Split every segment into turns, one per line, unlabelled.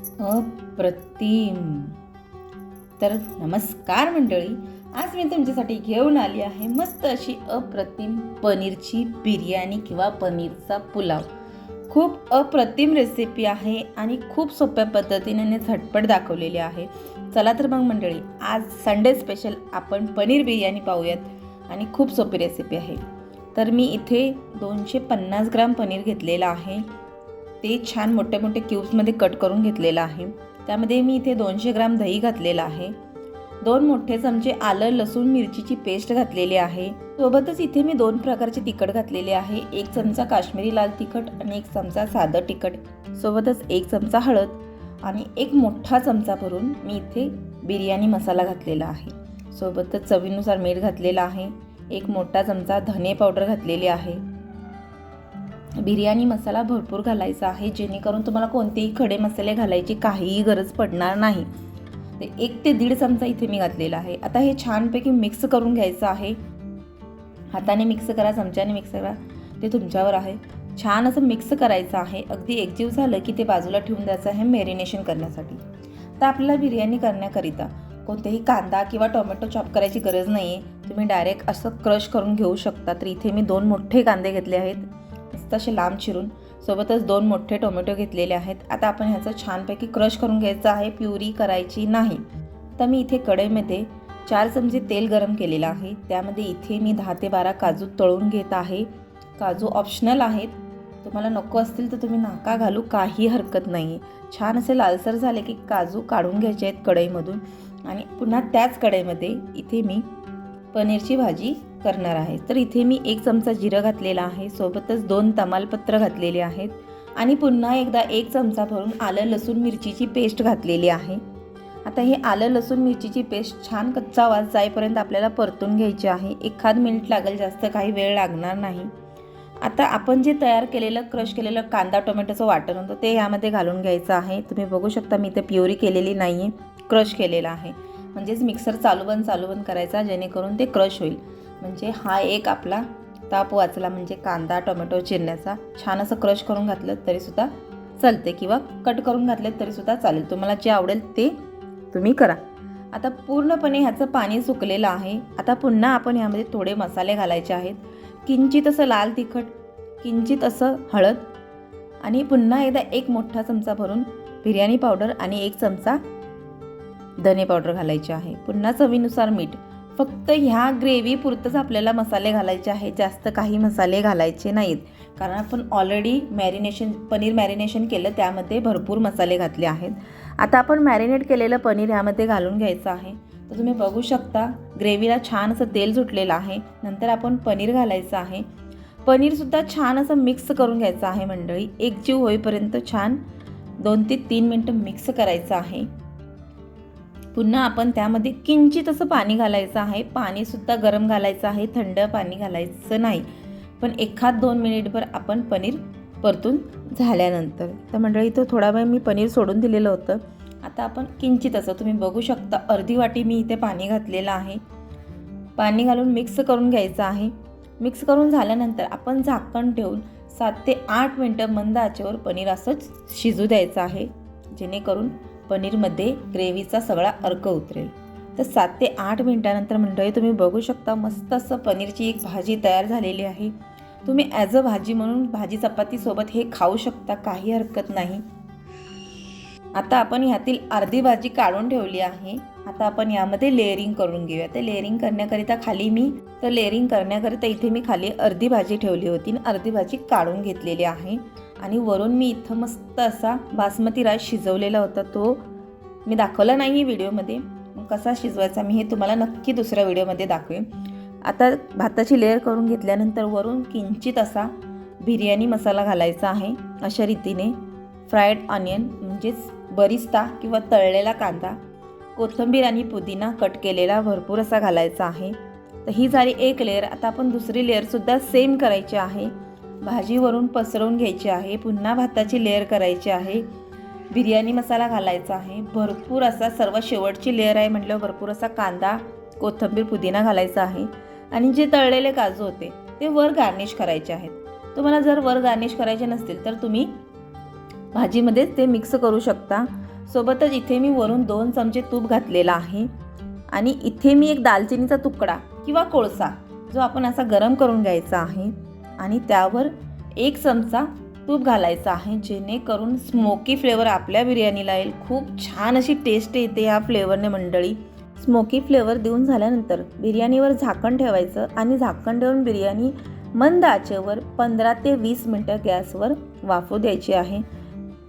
अप्रतिम. तर नमस्कार मंडळी आज मी तुमच्यासाठी घेऊन आली आहे मस्त अशी अप्रतिम पनीरची बिर्याणी किंवा पनीरचा पुलाव. खूप अप्रतिम रेसिपी आहे आणि खूप सोप्या पद्धतीने आणि झटपट दाखवलेली आहे. चला तर मग मंडळी आज संडे स्पेशल आपण पनीर बिर्याणी पाहूयात आणि खूप सोपी रेसिपी आहे. तर मी इथे दोनशे पन्नास ग्राम पनीर घेतलेलं आहे. ते छान मोठे मोठे क्यूब्समध्ये कट करून घेतलेलं आहे. त्यामध्ये मी इथे दोनशे ग्राम दही घातलेलं आहे. दोन मोठे चमचे आलं लसूण मिरचीची पेस्ट घातलेली आहे. सोबतच इथे मी दोन प्रकारचे तिखट घातलेले आहे. एक चमचा काश्मीरी लाल तिखट आणि एक चमचा साधं तिखट. सोबतच एक चमचा हळद आणि एक मोठा चमचा भरून मी इथे बिर्याणी मसाला घातलेला आहे. सोबतच चवीनुसार मीठ घातलेलं आहे. एक मोठा चमचा धने पावडर घातलेली आहे. बिर्याणी मसाला भरपूर घालायचा आहे जेणेकरून तुम्हाला कोणतेही खडे मसाले घालायची काहीही गरज पडणार नाही. ते एक ते दीड चमचा इथे मी घातलेला आहे. आता हे छानपैकी मिक्स करून घ्यायचं आहे. हाताने मिक्स करा चमच्याने मिक्स करा. ते तुमच्यावर आहे. छान असं मिक्स करायचं आहे. अगदी एकजीव झालं की ते बाजूला ठेवून द्यायचं आहे मॅरिनेशन करण्यासाठी. तर आपल्याला बिर्याणी करण्याकरिता कोणतेही कांदा किंवा टोमॅटो चॉप करायची गरज नाही आहे तुम्ही डायरेक्ट असं क्रश करून घेऊ शकता. तर इथे मी दोन मोठे कांदे घेतले आहेत. मस्त असे लांब चिरून सोबतच दोन मोठे टोमॅटो घेतलेले आहेत. आता आपण ह्याचं छानपैकी क्रश करून घ्यायचं आहे. प्युरी करायची नाही. तर मी इथे कढईमध्ये चार चमचे तेल गरम केलेलं आहे. त्यामध्ये इथे मी दहा ते बारा काजू तळून घेत आहे. काजू ऑप्शनल आहेत. तुम्हाला नको असतील तर तुम्ही नाका घालू. काही हरकत नाही आहे छान असे लालसर झाले की काजू काढून घ्यायचे आहेत कढईमधून. आणि पुन्हा त्याच कढईमध्ये इथे मी पनीरची भाजी करणार आहे. तर इथे मी एक चमचा जिरं घातलेला आहे. सोबतच दोन तमालपत्र घातलेले आहेत. आणि पुन्हा एकदा एक चमचा भरून आलं लसूण मिरचीची पेस्ट घातलेली आहे. आता हे आलं लसूण मिरचीची पेस्ट छान कच्चा वास जाईपर्यंत आपल्याला परतून घ्यायची आहे. एखाद मिनिट लागेल जास्त काही वेळ लागणार नाही. आता आपण जे तयार केलेलं क्रश केलेलं कांदा टोमॅटोचं वाटण होतं ते यामध्ये घालून घ्यायचं आहे. तुम्ही बघू शकता मी इथे प्युरी केलेली नाही आहे क्रश केलेलं आहे. म्हणजेच मिक्सर चालू बंद चालू बंद करायचा जेणेकरून ते क्रश होईल. म्हणजे हा एक आपला ताप वाचला म्हणजे कांदा टोमॅटो चिरण्याचा. छान असं क्रश करून घातलं तरीसुद्धा चालते किंवा कट करून घातले तरीसुद्धा चालेल. तुम्हाला जे आवडेल ते तुम्ही करा. आता पूर्णपणे ह्याचं पाणी सुकलेलं आहे. आता पुन्हा आपण ह्यामध्ये थोडे मसाले घालायचे आहेत. किंचित असं लाल तिखट किंचित असं हळद आणि पुन्हा एकदा एक मोठा चमचा भरून बिर्याणी पावडर आणि एक चमचा धने पावडर घालायची आहे. पुन्हा चवीनुसार मीठ. फक्त ह्या ग्रेव्हीपुरतंच आपल्याला मसाले घालायचे आहेत. जास्त काही मसाले घालायचे नाहीत. कारण आपण ऑलरेडी मॅरिनेशन पनीर मॅरिनेशन केलं त्यामध्ये भरपूर मसाले घातले आहेत. आता आपण मॅरिनेट केलेलं पनीर ह्यामध्ये घालून घ्यायचं आहे. तर तुम्ही बघू शकता ग्रेव्हीला छान असं तेल सुटलेलं आहे. नंतर आपण पनीर घालायचं आहे. पनीरसुद्धा छान असं मिक्स करून घ्यायचं आहे मंडळी. एकजीव होईपर्यंत छान दोन ते तीन मिनटं मिक्स करायचं आहे. पुन्हा आपण त्यामध्ये किंचित असं पाणी घालायचं आहे. पाणीसुद्धा गरम घालायचं आहे. थंड पाणी घालायचं नाही. पण एखाद दोन मिनिटभर आपण पनीर परतून झाल्यानंतर. तर मंडळी इथं थोडा वेळ मी पनीर सोडून दिलेलं होतं. आता आपण किंचित असं तुम्ही बघू शकता अर्धी वाटी मी इथे पाणी घातलेलं आहे. पाणी घालून मिक्स करून घ्यायचं आहे. मिक्स करून झाल्यानंतर आपण झाकण ठेवून सात ते आठ मिनटं मंद आचेवर पनीर असंच शिजू द्यायचं आहे. जेणेकरून पनीरमध्ये ग्रेव्हीचा सगळा अर्क उतरेल. तर सात ते आठ मिनटानंतर मंडळी तुम्ही बघू शकता मस्त असं पनीरची एक भाजी तयार झालेली आहे. तुम्ही ॲज अ भाजी म्हणून भाजी चपातीसोबत हे खाऊ शकता काही हरकत नाही. आता आपण ह्यातील अर्धी भाजी काढून ठेवली आहे. आता आपण यामध्ये लेअरिंग करून घेऊया. तर लेअरिंग करण्याकरिता खाली मी तर लेअरिंग करण्याकरिता इथे मी खाली अर्धी भाजी ठेवली होती आणि अर्धी भाजी काढून घेतलेली आहे. आणि वरून मी इथं मस्त असा बासमती राईस शिजवलेला होता तो. मी दाखवला नाही व्हिडिओमध्ये. कसा शिजवायचा मी हे तुम्हाला नक्की दुसऱ्या व्हिडिओमध्ये दाखवेन. आता भाताची लेअर करून घेतल्यानंतर वरून किंचित असा बिर्याणी मसाला घालायचा आहे अशा रीतीने. फ्रायड ऑनियन म्हणजेच बरिस्ता किंवा तळलेला कांदा कोथिंबीर आणि पुदिना कट केलेला भरपूर असा घालायचा आहे. तर ही झाली एक लेअर आता आपण दुसरी लेअरसुद्धा सेम करायची आहे. भाजीवरून पसरवून घ्यायची आहे पुन्हा भाताची लेअर करायची आहे. बिर्याणी मसाला घालायचा आहे. भरपूर असा सर्व शेवटची लेअर आहे म्हटल्यावर भरपूर असा कांदा कोथिंबीर पुदिना घालायचा आहे. आणि जे तळलेले काजू होते ते वर गार्निश करायचे आहेत. तुम्हाला जर वर गार्निश करायचे नसतील तर तुम्ही भाजीमध्येच ते मिक्स करू शकता. सोबतच इथे मी वरून दोन चमचे तूप घातलेला आहे. आणि इथे मी एक दालचिनीचा तुकडा किंवा कोळसा जो आपण असा गरम करून घ्यायचा आहे. आणि त्यावर एक चमचा तूप घालायचं आहे जेणेकरून स्मोकी फ्लेवर आपल्या बिर्याणीला येईल. खूप छान अशी टेस्ट येते ह्या फ्लेवरने मंडळी. स्मोकी फ्लेवर देऊन झाल्यानंतर बिर्याणीवर झाकण ठेवायचं आणि झाकण ठेवून बिर्याणी मंद आचेवर पंधरा ते वीस मिनटं गॅसवर वाफू द्यायची आहे.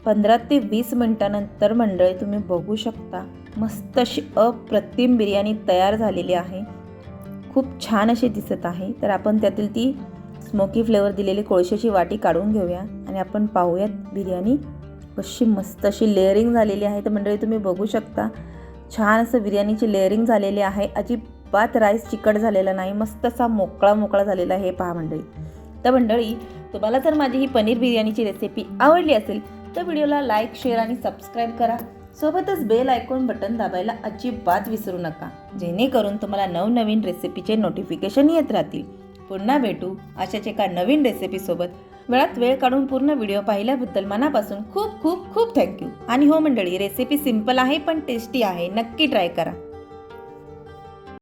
पंधरा ते वीस मिनटानंतर मंडळी तुम्ही बघू शकता मस्त अशी अप्रतिम बिर्याणी तयार झालेली आहे. खूप छान अशी दिसत आहे. तर आपण त्यातील ती स्मोकी फ्लेवर दिलेली कोळशाची वाटी काढून घेऊया आणि आपण पाहूयात बिर्याणी कशी मस्त अशी लेअरिंग झालेली आहे. तर मंडळी तुम्ही बघू शकता छान असं बिर्याणीची लेअरिंग झालेली आहे. अजिबात राईस चिकट झालेला नाही मस्त असा मोकळा मोकळा झालेला आहे पहा मंडळी. तर मंडळी तुम्हाला जर माझी ही पनीर बिर्याणीची रेसिपी आवडली असेल तर व्हिडिओला लाईक शेअर आणि सबस्क्राईब करा. सोबतच बेल आयकॉन बटन दाबायला अजिबात विसरू नका. जेणेकरून तुम्हाला नवनवीन रेसिपीचे नोटिफिकेशन येत राहतील. पुन्हा भेटू अशाच एका नवीन रेसिपीसोबत वेळात वेळ काढून पूर्ण व्हिडिओ पाहिल्याबद्दल मनापासून खूप खूप खूप थँक्यू आणि हो मंडळी रेसिपी सिंपल आहे पण टेस्टी आहे. नक्की ट्राय करा.